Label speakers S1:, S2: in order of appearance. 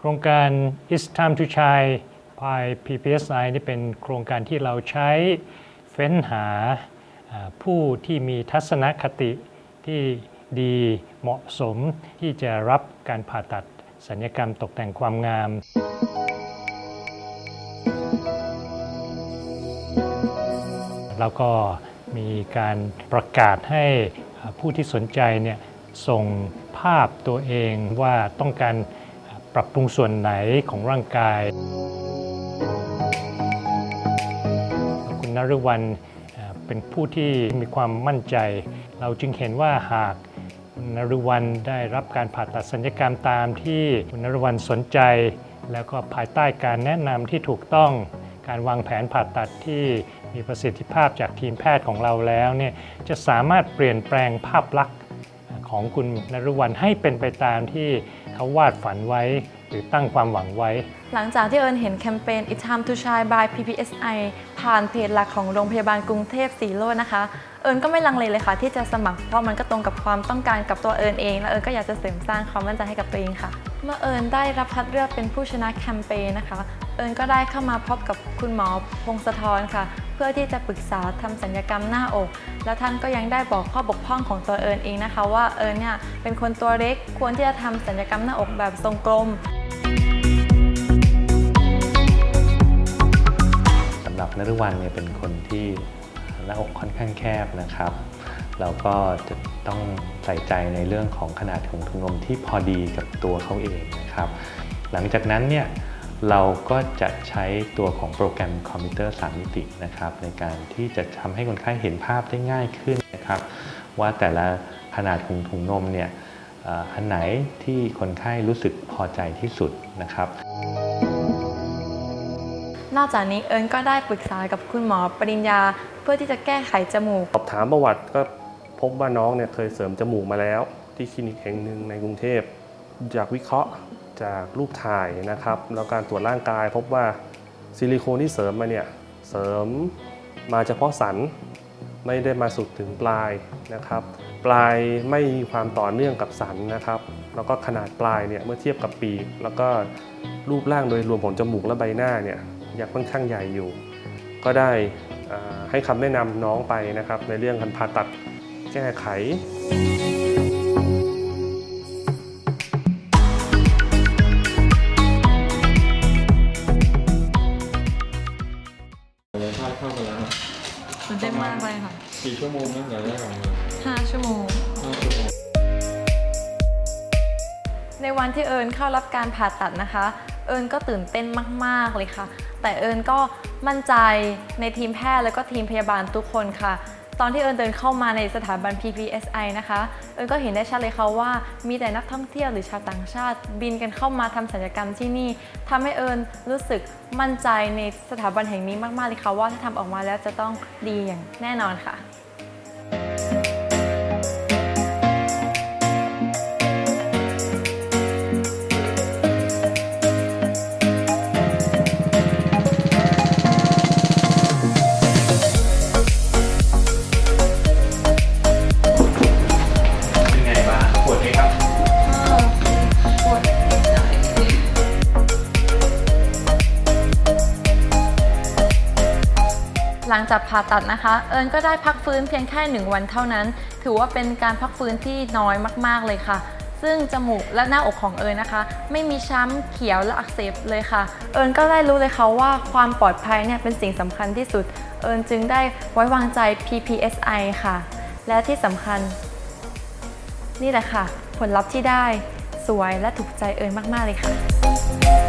S1: โครงการ It's Time to Shine by PPSI นี่เป็นโครงการที่เราใช้เฟ้นหาผู้ที่มีทัศนคติที่ดีเหมาะสมที่จะรับการผ่าตัดสัญญกรรมตกแต่งความงาม แล้วก็มีการประกาศให้ผู้ที่สนใจเนี่ยส่งภาพตัวเองว่าต้องการ รับปรุงส่วนไหนของร่างกาย คุณนฤวันเป็นผู้ที่มีความมั่นใจ เราจึงเห็นว่าหากคุณนฤวันได้รับการผ่าตัดสัญญกรรมตามที่คุณนฤวันสนใจ แล้วก็ภายใต้การแนะนำที่ถูกต้องการวางแผนผ่าตัดที่มีประสิทธิภาพจากทีมแพทย์ของเราแล้วเนี่ยจะสามารถเปลี่ยนแปลงภาพลักษณ์ของคุณนฤวันให้เป็นไปตามที่ เขาวาดฝันไว้ หรือตั้งความหวังไว้
S2: หลังจากที่เอิญเห็นแคมเปญ It's Time to Shine by PPSI ผ่านเพจหลักของโรงพยาบาลกรุงเทพสีโลนะคะ เอิญก็ไม่ลังเลเลยค่ะ ที่จะสมัครเพราะมันก็ตรงกับความต้องการกับตัวเอิญเอง และเอิญก็อยากจะเสริมสร้างความมั่นใจให้กับตัวเองค่ะ เมื่อเอิญได้รับคัดเลือกเป็นผู้ชนะแคมเปญนะคะ เอิญก็ได้เข้ามาพบกับคุณหมอพงศธรค่ะ เพื่อที่จะปรึกษาทำสัญญกรรมหน้าอก แล้วท่านก็ยังได้บอกข้อบกพร่องของตัวเอิญเองนะคะ ว่าเอิญเนี่ยเป็นคนตัวเล็กควรที่จะทำสัญญกรรมหน้าอกแบบทรงกลม
S3: สำหรับนฤวันเนี่ยเป็นคนที่หน้าอกค่อนข้างแคบนะครับ แล้วก็จะต้องใส่ใจในเรื่องของขนาดของถุงนมที่พอดีกับตัวเขาเองนะครับ หลังจากนั้นเนี่ยเราก็จะใช้ตัวของโปรแกรมคอมพิวเตอร์ 3 มิตินะครับในการที่จะทำให้คนไข้เห็นภาพได้ง่ายขึ้นนะครับว่าแต่ละขนาดของถุงนมเนี่ยเอ่ออันไหนที่คนไข้รู้สึกพอใจที่สุดนะครับ
S2: นอกจากนี้เอิญก็ได้ปรึกษากับคุณหมอปริญญา เพื่อที่จะแก้ไขจมูก
S4: สอบถามประวัติก็ พบว่าน้องเนี่ยเคยเสริมจมูกมาแล้ว ที่คลินิกแห่งหนึ่งในกรุงเทพจากวิเคราะห์จากรูปถ่ายนะครับแล้วการตรวจร่างกายพบว่าซิลิโคนที่เสริมมาเนี่ยเสริมมาเฉพาะสันไม่ได้มาสุดถึงปลายนะครับ ปลายไม่มีความต่อเนื่องกับสันนะครับ แล้วก็ขนาดปลายเนี่ยเมื่อเทียบกับปีก แล้วก็รูปร่างโดยรวมของจมูกและใบหน้าเนี่ยยังค่อนข้างใหญ่อยู่ ก็ได้ให้คำแนะนำน้องไปนะครับ ในเรื่องการผ่าตัด แก้ไข
S5: เลยพลาดเข้ามาแล้ว
S2: ตื่นเต้นมากเลยค่ะ
S5: กี่ชั่วโมงนั่นแต่แรกออกมา
S2: 5ชั่วโมง
S5: ห้าชั่วโมง
S2: ในวันที่เอิญเข้ารับการผ่าตัดนะคะ เอิญก็ตื่นเต้นมากๆเลยค่ะ แต่เอิญก็มั่นใจในทีมแพทย์แล้วก็ทีมพยาบาลทุกคนค่ะ ตอนที่เอิญเดินเข้ามาในสถาบัน PPSI นะคะ เอิญก็เห็นได้ชัดเลยค่ะว่ามีแต่นักท่องเที่ยวหรือชาวต่างชาติ บินกันเข้ามาทำศัลยกรรมที่นี่ทำให้เอิญรู้สึกมั่นใจในสถาบันแห่งนี้มากๆเลยค่ะว่าถ้าทำออกมาแล้วจะต้องดีอย่างแน่นอนค่ะ หลังจากผ่าตัดนะคะ เอิญก็ได้พักฟื้นเพียงแค่หนึ่งวันเท่านั้น ถือว่าเป็นการพักฟื้นที่น้อยมากๆเลยค่ะ ซึ่งจมูกและหน้าอกของเอิญนะคะ ไม่มีช้ำเขียวและอักเสบเลยค่ะ เอิญก็ได้รู้เลยค่ะว่าความปลอดภัยเนี่ยเป็นสิ่งสำคัญที่สุด เอิญจึงได้ไว้วางใจ PPSI ค่ะ และที่สำคัญ นี่แหละค่ะ ผลลัพธ์ที่ได้สวยและถูกใจเอิญมากๆเลยค่ะ